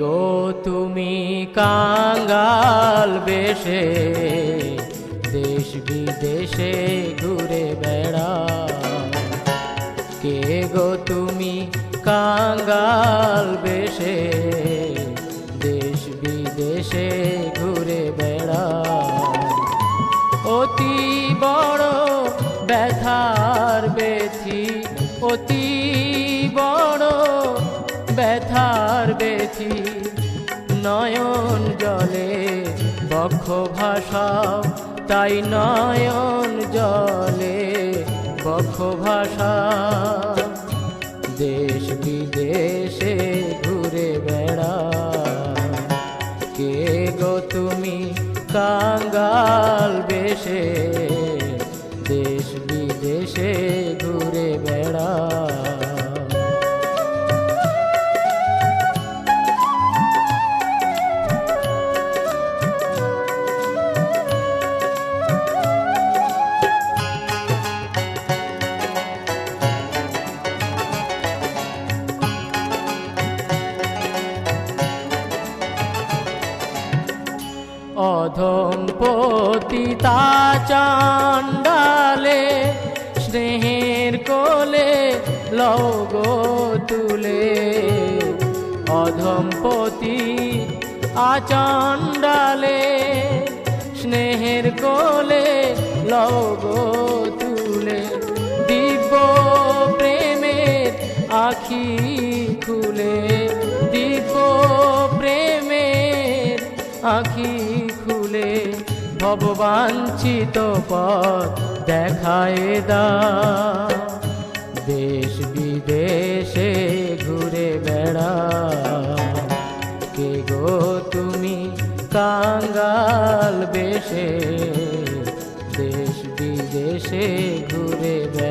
গো, তুমি কাঙ্গাল বেশে, দেশ বিদেশে ঘুরে বেড়া। কে গো, তুমি কাঙ্গাল বেশে, দেশ বিদেশে ঘুরে বেড়া। অতি বড় ব্যথার বেথি, অতি বেথি নয়ন জলে বক্ষ ভাষা, তাই নয়ন জলে বক্ষ ভাষা। দেশ বিদেশে ঘুরে বেড়া কে গো তুমি কাঙ্গাল? অধম পতিতা চান্ডালে, স্নেহের কোলে লগো তুলে। অধম পতি আচান্ডালে স্নেহের কোলে লগো তুলে। দিব্য প্রেমের আখি খুলে। আখি খুলে ভগবাঞ্চিত পথ দেখায় দা। দেশ বিদেশে ঘুরে বেড়া। কে গো তুমি কাঙ্গাল বেশে? দেশ বিদেশে ঘুরে বেড়া